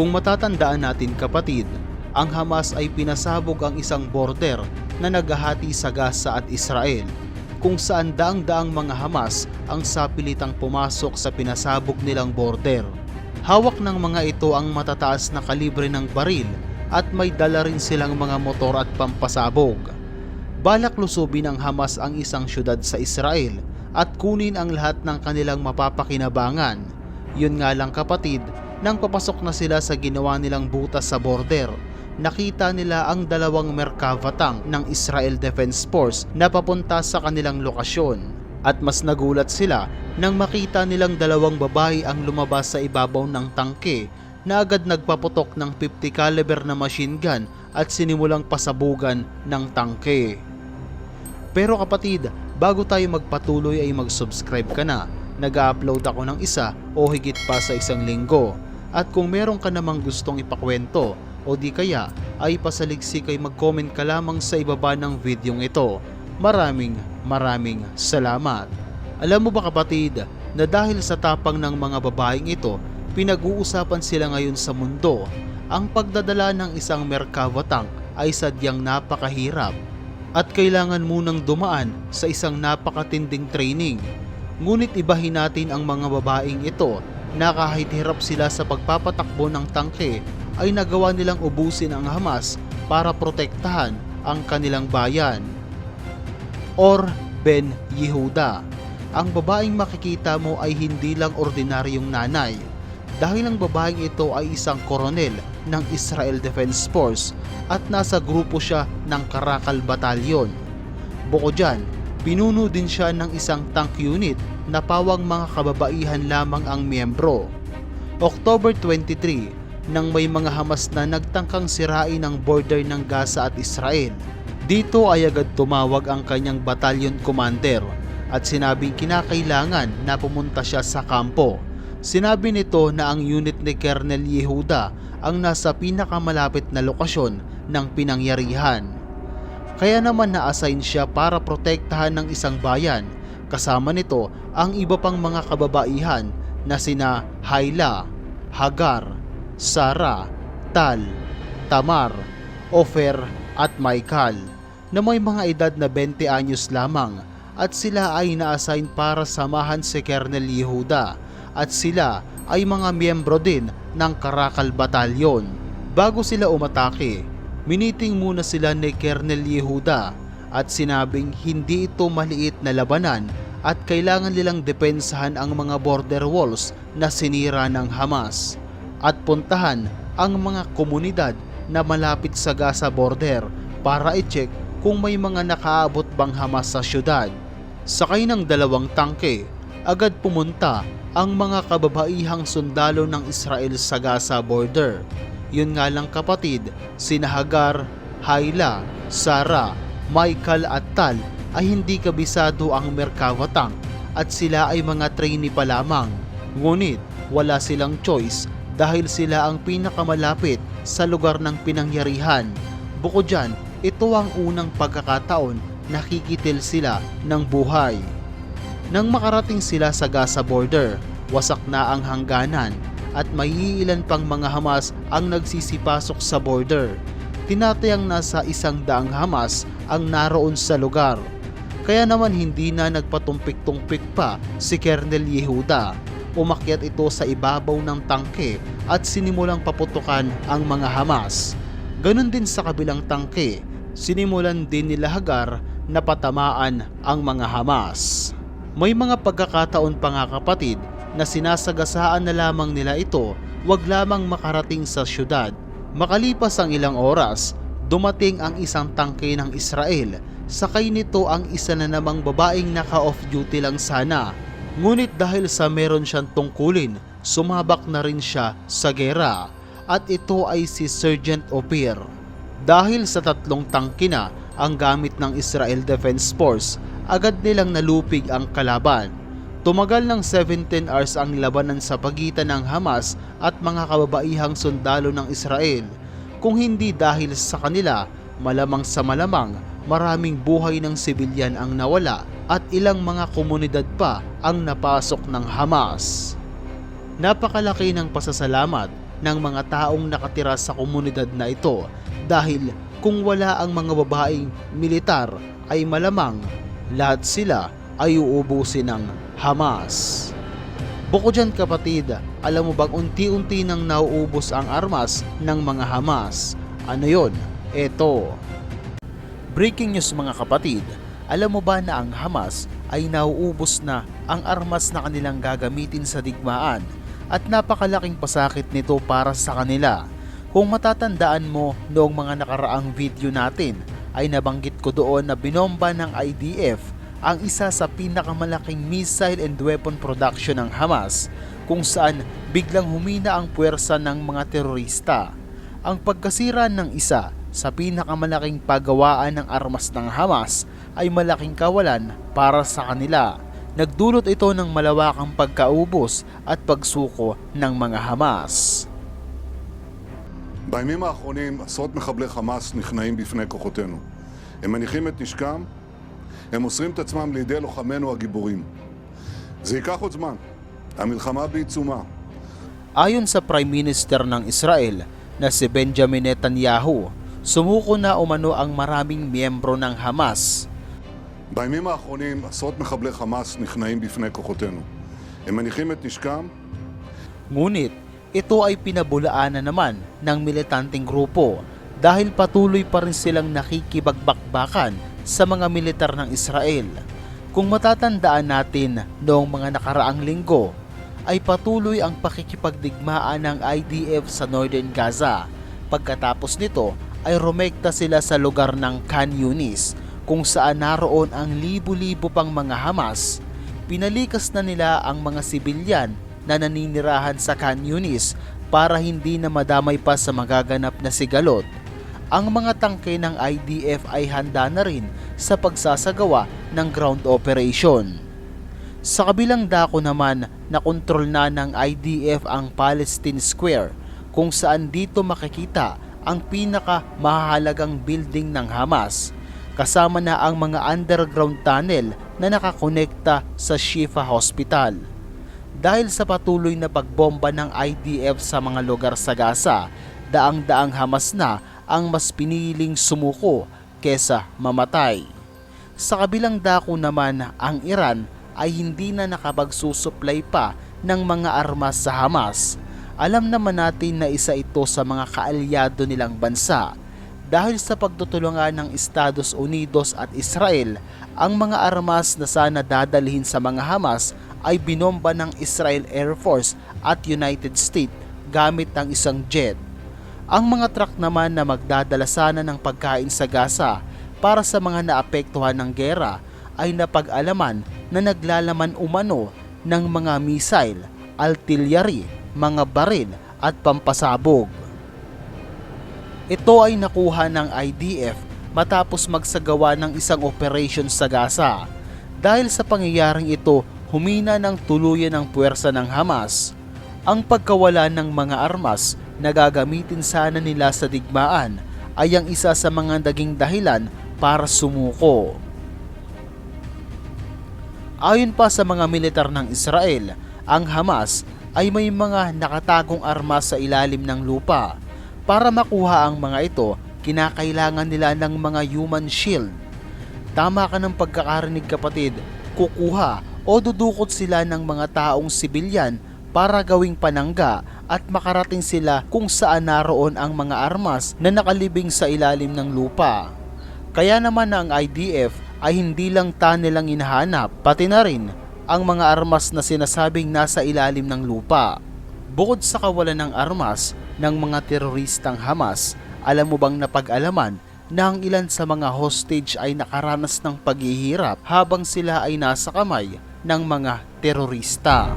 Kung matatandaan natin kapatid, ang Hamas ay pinasabog ang isang border na naghahati sa Gaza at Israel kung saan daang-daang mga Hamas ang sapilitang pumasok sa pinasabog nilang border. Hawak ng mga ito ang matataas na kalibre ng baril at may dala rin silang mga motor at pampasabog. Balak lusubin ng Hamas ang isang syudad sa Israel at kunin ang lahat ng kanilang mapapakinabangan. Yun nga lang kapatid, nang papasok na sila sa ginawa nilang butas sa border, nakita nila ang dalawang Merkava tank ng Israel Defense Force na papunta sa kanilang lokasyon. At mas nagulat sila nang makita nilang dalawang babae ang lumabas sa ibabaw ng tangke na agad nagpaputok ng 50 caliber na machine gun at sinimulang pasabugan ng tangke. Pero kapatid, bago tayo magpatuloy ay mag-subscribe ka na. Nag-upload ako ng isa o higit pa sa isang linggo. At kung meron ka namang gustong ipakwento o di kaya ay pasaligsik ay mag-comment ka lamang sa ibaba ng videong ito. Maraming maraming salamat. Alam mo ba kapatid na dahil sa tapang ng mga babaeng ito, pinag-uusapan sila ngayon sa mundo. Ang pagdadala ng isang Merkava tank ay sadyang napakahirap at kailangan munang dumaan sa isang napakatinding training. Ngunit ibahin natin ang mga babaeng ito na kahit hirap sila sa pagpapatakbo ng tangke ay nagawa nilang ubusin ang Hamas para protektahan ang kanilang bayan. Or Ben Yehuda. Ang babaeng makikita mo ay hindi lang ordinaryong nanay dahil ang babaeng ito ay isang koronel ng Israel Defense Force at nasa grupo siya ng Karakal Batalyon. Bukod dyan, pinuno din siya ng isang tank unit na pawang mga kababaihan lamang ang miyembro. October 23, nang may mga Hamas na nagtangkang sirain ang border ng Gaza at Israel. Dito ay agad tumawag ang kanyang batalyon commander at sinabing kinakailangan na pumunta siya sa kampo. Sinabi nito na ang unit ni Colonel Yehuda ang nasa pinakamalapit na lokasyon ng pinangyarihan. Kaya naman na-assign siya para protektahan ng isang bayan. Kasama nito ang iba pang mga kababaihan na sina Haila, Hagar, Sara, Tal, Tamar, Ofer at Michael na may mga edad na 20 anyos lamang at sila ay na-assign para samahan si Colonel Yehuda at sila ay mga miyembro din ng Karakal Batalyon. Bago sila umatake, miniting muna sila ni Colonel Yehuda at sinabing hindi ito maliit na labanan at kailangan nilang depensahan ang mga border walls na sinira ng Hamas at puntahan ang mga komunidad na malapit sa Gaza border para i-check kung may mga nakaabot bang Hamas sa syudad. Sakay ng dalawang tangke, agad pumunta ang mga kababaihang sundalo ng Israel sa Gaza border. Yun nga lang kapatid, sina Hagar, Haila, Sara, Michael at Tal ay hindi kabisado ang Merkava tank at sila ay mga trainee pa lamang. Ngunit wala silang choice dahil sila ang pinakamalapit sa lugar ng pinangyarihan. Bukod dyan, ito ang unang pagkakataon nakikitil sila ng buhay. Nang makarating sila sa Gaza border, wasak na ang hangganan at may iilan pang mga Hamas ang nagsisipasok sa border. Tinatayang nasa isang daang Hamas ang naroon sa lugar. Kaya naman hindi na nagpatumpik-tumpik pa si Colonel Yehuda. Umakyat ito sa ibabaw ng tangke at sinimulang paputukan ang mga Hamas. Ganon din sa kabilang tangke, sinimulan din nila Hagar na patamaan ang mga Hamas. May mga pagkakataon pa nga kapatid na sinasagasaan na lamang nila ito wag lamang makarating sa syudad. Makalipas ang ilang oras, dumating ang isang tangke ng Israel. Sakay nito ang isa na namang babaeng naka-off duty lang sana. Ngunit dahil sa meron siyang tungkulin, sumabak na rin siya sa gera. At ito ay si Sergeant Opir. Dahil sa tatlong tangke na ang gamit ng Israel Defense Force, agad nilang nalupig ang kalaban. Tumagal ng 17 hours ang labanan sa pagitan ng Hamas at mga kababaihang sundalo ng Israel. Kung hindi dahil sa kanila, malamang sa malamang, maraming buhay ng sibilyan ang nawala at ilang mga komunidad pa ang napasok ng Hamas. Napakalaki ng pasasalamat ng mga taong nakatira sa komunidad na ito dahil kung wala ang mga babaeng militar ay malamang lahat sila ay uubusin ng Hamas. Bukod dyan kapatid, alam mo bang unti-unti nang nauubos ang armas ng mga Hamas? Ano yon? Eto. Breaking news mga kapatid, alam mo ba na ang Hamas ay nauubos na ang armas na kanilang gagamitin sa digmaan at napakalaking pasakit nito para sa kanila. Kung matatandaan mo noong mga nakaraang video natin ay nabanggit ko doon na binomba ng IDF ang isa sa pinakamalaking missile and weapon production ng Hamas kung saan biglang humina ang puwersa ng mga terorista. Ang pagkasira ng isa sa pinakamalaking paggawaan ng armas ng Hamas ay malaking kawalan para sa kanila. Nagdulot ito ng malawakang pagkaubos at pagsuko ng mga Hamas. בימים האחרונים עשרות מחבלי חמאס נכנעים בפני כוחותינו. הם מניחים את נשקם, הם מוסרים את עצמם לידי לוחמינו הגיבורים. זה ייקח עוד זמן, המלחמה בעיצומה. Ayon sa Prime Minister ng Israel na si Benjamin Netanyahu, sumuko na umano ang maraming miyembro ng Hamas. בימים האחרונים עשרות מחבלי חמאס נכנעים בפני כוחותינו. הם מניחים את נשקם, Ngunit ito ay pinabulaan na naman ng militanteng grupo dahil patuloy pa rin silang nakikibagbakbakan sa mga militar ng Israel. Kung matatandaan natin noong mga nakaraang linggo, ay patuloy ang pakikipagdigmaan ng IDF sa Northern Gaza. Pagkatapos nito ay rumekta sila sa lugar ng Khan Yunis kung saan naroon ang libu-libo pang mga Hamas. Pinalikas na nila ang mga sibilyan na naninirahan sa Khan Yunis para hindi na madamay pa sa magaganap na sigalot. Ang mga tangke ng IDF ay handa na rin sa pagsasagawa ng ground operation. Sa kabilang dako naman na kontrol na ng IDF ang Palestine Square kung saan dito makikita ang pinaka mahalagang building ng Hamas kasama na ang mga underground tunnel na nakakonekta sa Shifa Hospital. Dahil sa patuloy na pagbomba ng IDF sa mga lugar sa Gaza, daang-daang Hamas na ang mas piniling sumuko kesa mamatay. Sa kabilang dako naman, ang Iran ay hindi na nakapagsusupply pa ng mga armas sa Hamas. Alam naman natin na isa ito sa mga kaalyado nilang bansa. Dahil sa pagtutulungan ng Estados Unidos at Israel, ang mga armas na sana dadalhin sa mga Hamas ay binomba ng Israel Air Force at United States gamit ng isang jet. Ang mga truck naman na magdadala sana ng pagkain sa Gaza para sa mga naapektuhan ng gera ay napag-alaman na naglalaman umano ng mga missile, artillery, mga baril at pampasabog. Ito ay nakuha ng IDF matapos magsagawa ng isang operation sa Gaza. Dahil sa pangyayaring ito, humina ng tuluyan ang puwersa ng Hamas. Ang pagkawala ng mga armas na gagamitin sana nila sa digmaan ay ang isa sa mga naging dahilan para sumuko. Ayon pa sa mga militar ng Israel, ang Hamas ay may mga nakatagong armas sa ilalim ng lupa. Para makuha ang mga ito, kinakailangan nila ng mga human shield. Tama ka ng pagkakarinig kapatid, kukuha o dudukot sila ng mga taong sibilyan para gawing panangga at makarating sila kung saan naroon ang mga armas na nakalibing sa ilalim ng lupa. Kaya naman na ang IDF ay hindi lang tunnel ang hinahanap, pati na rin ang mga armas na sinasabing nasa ilalim ng lupa. Bukod sa kawalan ng armas ng mga teroristang Hamas, alam mo bang napag-alaman na ang ilan sa mga hostage ay nakaranas ng paghihirap habang sila ay nasa kamay ng mga terorista.